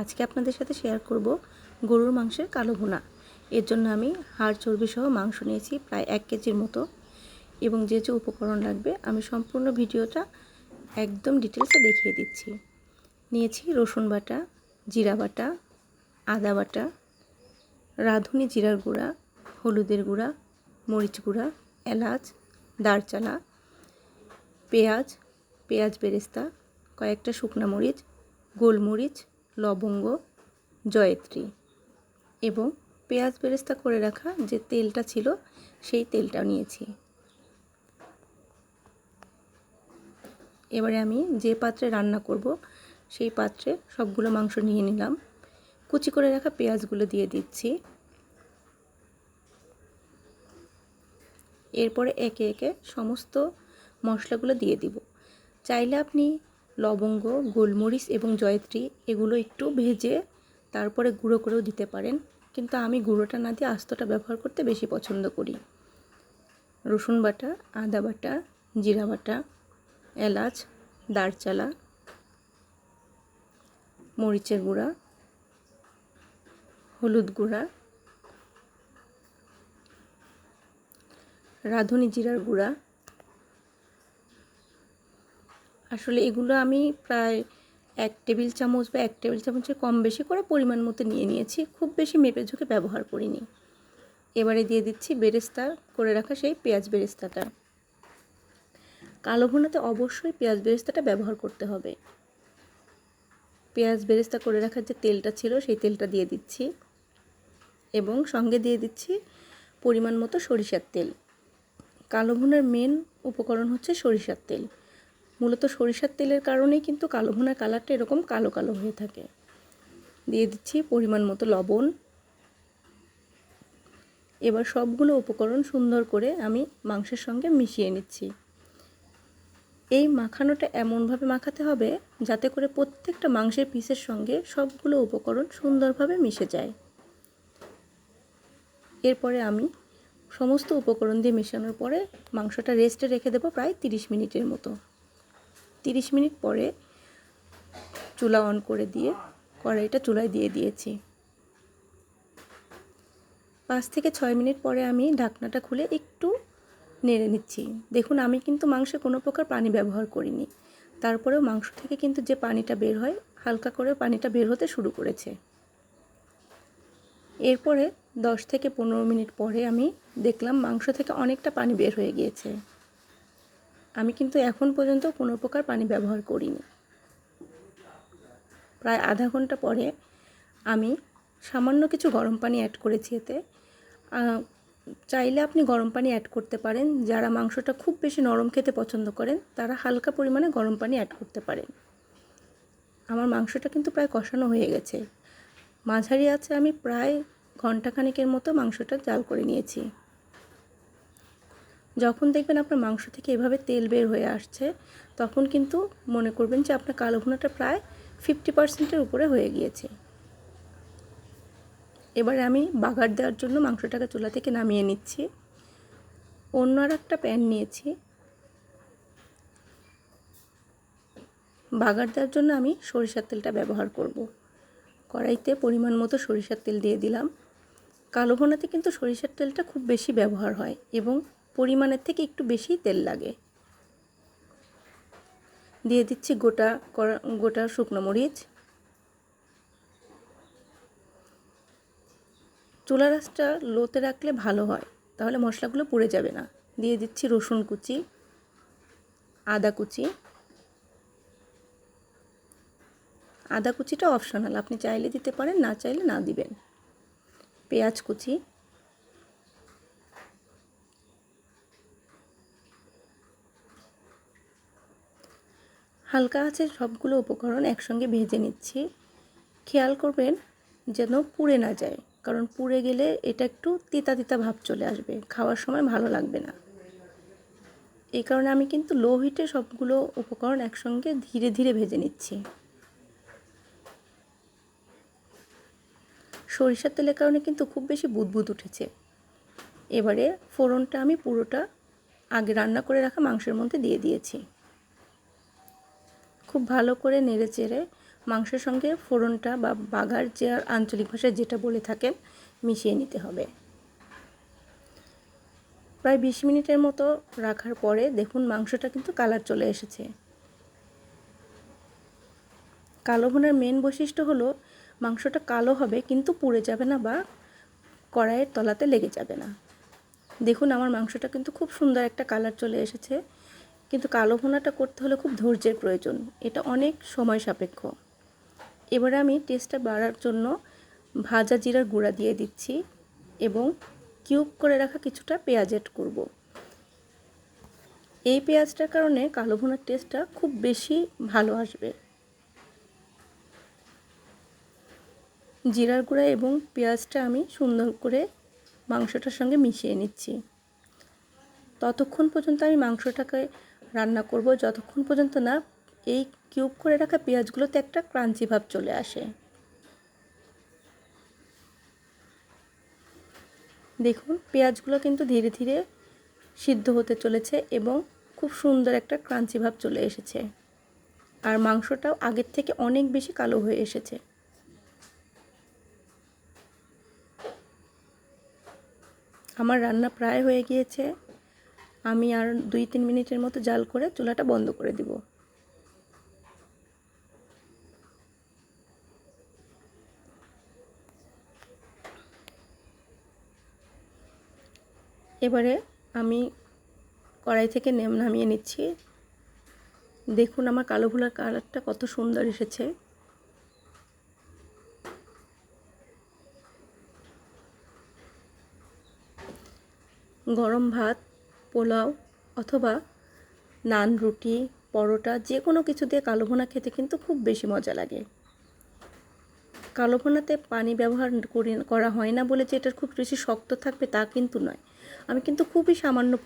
আজকে আপনাদের সাথে শেয়ার করব গরুর মাংসের কালো ভুনা। এর জন্য আমি হাড় চর্বি সহ মাংস নিয়েছি প্রায় এক কেজির মতো। এবং যে যে উপকরণ লাগবে, আমি সম্পূর্ণ ভিডিওটা একদম ডিটেলসে দেখিয়ে দিচ্ছি। নিয়েছি রসুন বাটা, জিরা বাটা, আদা বাটা, রাঁধুনি জিরার গুঁড়া, হলুদের গুঁড়া, মরিচ গুঁড়া, এলাচ দারচালা পেঁয়াজ পেঁয়াজ বেরেস্তা, কয়েকটা শুকনো মরিচ, গোলমরিচ লবঙ্গ, জয়ত্রী এবং পেঁয়াজ বেরেস্তা করে রাখা যে তেলটা ছিল, সেই তেলটাও নিয়েছি। এবারে আমি যে পাত্রে রান্না করব, সেই পাত্রে সবগুলো মাংস নিয়ে নিলাম। কুচি করে রাখা পেঁয়াজগুলো দিয়ে দিচ্ছি। এরপরে একে একে সমস্ত মশলাগুলো দিয়ে দিব। চাইলে আপনি লবঙ্গ, গোলমরিচ এবং জয়ত্রী এগুলো একটু ভেজে তারপরে গুঁড়ো করেও দিতে পারেন। কিন্তু আমি গুঁড়োটা না দিয়ে আস্তটা ব্যবহার করতে বেশি পছন্দ করি। রসুন বাটা, আদা বাটা, জিরা বাটা, এলাচ, দারচালা, মরিচের গুঁড়া, হলুদ গুঁড়া, রাঁধুনি জিরার গুঁড়া আসলে এগুলো আমি প্রায় এক টেবিল চামচ বা এক টেবিল চামচের কম বেশি করে পরিমাণ মতো নিয়ে নিয়েছি। খুব বেশি মেপে ঝুঁকে ব্যবহার করিনি। এবারে দিয়ে দিচ্ছি বেরেস্তা, করে রাখা সেই পেঁয়াজ বেরেস্তাটা। কালো ভুনাতে অবশ্যই পেঁয়াজ বেরেস্তাটা ব্যবহার করতে হবে। পেঁয়াজ বেরেস্তা করে রাখার যে তেলটা ছিল সেই তেলটা দিয়ে দিচ্ছি। এবং সঙ্গে দিয়ে দিচ্ছি পরিমাণ মতো সরিষার তেল। কালো ভুনার মেন উপকরণ হচ্ছে সরিষার তেল। মূলত সরিষার তেলের কারণেই কিন্তু কালো ভুনার কালারটা এরকম কালো কালো হয়ে থাকে। দিয়ে দিচ্ছি পরিমাণ মতো লবণ। এবার সবগুলো উপকরণ সুন্দর করে আমি মাংসের সঙ্গে মিশিয়ে নিচ্ছি। এই মাখানোটা এমনভাবে মাখাতে হবে যাতে করে প্রত্যেকটা মাংসের পিসের সঙ্গে সবগুলো উপকরণ সুন্দরভাবে মিশে যায়। এরপরে আমি সমস্ত উপকরণ দিয়ে মেশানোর পরে মাংসটা রেস্টে রেখে দেবো প্রায় তিরিশ মিনিটের মতো। তিরিশ মিনিট পরে চুলা অন করে দিয়ে কড়াইটা চুলায় দিয়ে দিয়েছি। পাঁচ থেকে ছয় মিনিট পরে আমি ঢাকনাটা খুলে একটু নেড়ে নিচ্ছি। দেখুন, আমি কিন্তু মাংসে কোনো প্রকার পানি ব্যবহার করিনি। তারপরেও মাংস থেকে কিন্তু যে পানিটা বের হয়, হালকা করে পানিটা বের হতে শুরু করেছে। এরপরে দশ থেকে পনেরো মিনিট পরে আমি দেখলাম মাংস থেকে অনেকটা পানি বের হয়ে গিয়েছে। আমি কিন্তু এখন পর্যন্ত কোনো প্রকার পানি ব্যবহার করিনি। প্রায় আধা ঘণ্টা পরে আমি সামান্য কিছু গরম পানি অ্যাড করেছি এতে। চাইলে আপনি গরম পানি অ্যাড করতে পারেন। যারা মাংসটা খুব বেশি নরম খেতে পছন্দ করেন, তারা হালকা পরিমাণে গরম পানি অ্যাড করতে পারেন। আমার মাংসটা কিন্তু প্রায় কষানো হয়ে গেছে। মাঝারি আছে আমি প্রায় ঘন্টাখানেকের মতো মাংসটা জাল করে নিয়েছি। যখন দেখবেন আপনার মাংস থেকে এভাবে তেল বের হয়ে আসছে, তখন কিন্তু মনে করবেন যে আপনার কালো ভুনাটা প্রায় ফিফটি পার্সেন্টের উপরে হয়ে গিয়েছে। এবারে আমি বাগার দেওয়ার জন্য মাংসটাকে চুলা থেকে নামিয়ে নিচ্ছি। অন্য আর একটা প্যান নিয়েছি। বাগার দেওয়ার জন্য আমি সরিষার তেলটা ব্যবহার করব। কড়াইতে পরিমাণ মতো সরিষার তেল দিয়ে দিলাম। কালো ভোনাতে কিন্তু সরিষার তেলটা খুব বেশি ব্যবহার হয় এবং পরিমাণের থেকে একটু বেশি তেল লাগে। দিয়ে দিচ্ছি গোটা গোটা শুকনো মরিচ। চুলা রাসটা লোতে রাখলে ভালো হয়, তাহলে মশলাগুলো পুড়ে যাবে না। দিয়ে দিচ্ছি রসুন কুচি, আদা কুচি। আদা কুচিটা অপশনাল, আপনি চাইলে দিতে পারেন, না চাইলে না দিবেন। পেঁয়াজ কুচি। হালকা আছে সবগুলো উপকরণ একসঙ্গে ভেজে নিচ্ছি। খেয়াল করবেন যেন পুড়ে না যায়, কারণ পুড়ে গেলে এটা একটু তিতা তিতা ভাব চলে আসবে, খাওয়ার সময় ভালো লাগবে না। এই কারণে আমি কিন্তু লো হিটে সবগুলো উপকরণ একসঙ্গে ধীরে ধীরে ভেজে নিচ্ছি। সরিষার তেলের কারণে কিন্তু খুব বেশি বুদবুদ উঠেছে। এবারে ফোড়নটা আমি পুরোটা আগে রান্না করে রাখা মাংসের মধ্যে দিয়ে দিয়েছি। খুব ভালো করে নেড়ে চেড়ে মাংসের সঙ্গে ফোড়নটা বা বাগার যে আঞ্চলিক ভাষায় যেটা বলে থাকেন, মিশিয়ে নিতে হবে। প্রায় বিশ মিনিটের মতো রাখার পরে দেখুন মাংসটা কিন্তু কালার চলে এসেছে। কালো ভুনার মেন বৈশিষ্ট্য হলো, মাংসটা কালো হবে কিন্তু পুড়ে যাবে না বা কড়াইয়ের তলাতে লেগে যাবে না। দেখুন আমার মাংসটা কিন্তু খুব সুন্দর একটা কালার চলে এসেছে। কিন্তু কালো ভুনাটা করতে হলে খুব ধৈর্যের প্রয়োজন। এটা অনেক সময় সাপেক্ষ। এবারে আমি টেস্টটা বাড়ার জন্য ভাজা জিরার গুঁড়া দিয়ে দিচ্ছি এবং কিউব করে রাখা কিছুটা পেঁয়াজ এড করব। এই পেঁয়াজটার কারণে কালো ভুনার টেস্টটা খুব বেশি ভালো আসবে। জিরার গুঁড়া এবং পেঁয়াজটা আমি সুন্দর করে মাংসটার সঙ্গে মিশিয়ে নিচ্ছি। ততক্ষণ পর্যন্ত আমি মাংসটাকে রান্না করব। যতক্ষণ পর্যন্ত না এই কিউব করে রাখা পেঁয়াজগুলোতে একটা ক্রাঞ্চি ভাব চলে আসে। দেখুন, পেঁয়াজগুলো কিন্তু ধীরে ধীরে সিদ্ধ হতে চলেছে এবং খুব সুন্দর একটা ক্রাঞ্চি ভাব চলে এসেছে। আর মাংসটাও আগের থেকে অনেক বেশি কালো হয়ে এসেছে। আমার রান্না প্রায় হয়ে গিয়েছে। আমি আর দুই, তিন মিনিটের মতো জাল করে চুলাটা বন্ধ করে দিব। এবারে আমি কড়াই থেকে নেম নামিয়ে নিচ্ছি। দেখুন আমার কালো ভোলার কালারটা কত সুন্দর এসেছে। গরম ভাত পোলাও অথবা নান, রুটি, পরোটা যে কোনো কিছু দিয়ে কালো ভোনা খেতে কিন্তু খুব বেশি মজা লাগে। কালো ভোনাতে পানি ব্যবহার করি, করা হয় না বলে যে এটার খুব বেশি শক্ত থাকবে তা কিন্তু নয়। আমি কিন্তু খুবই সামান্য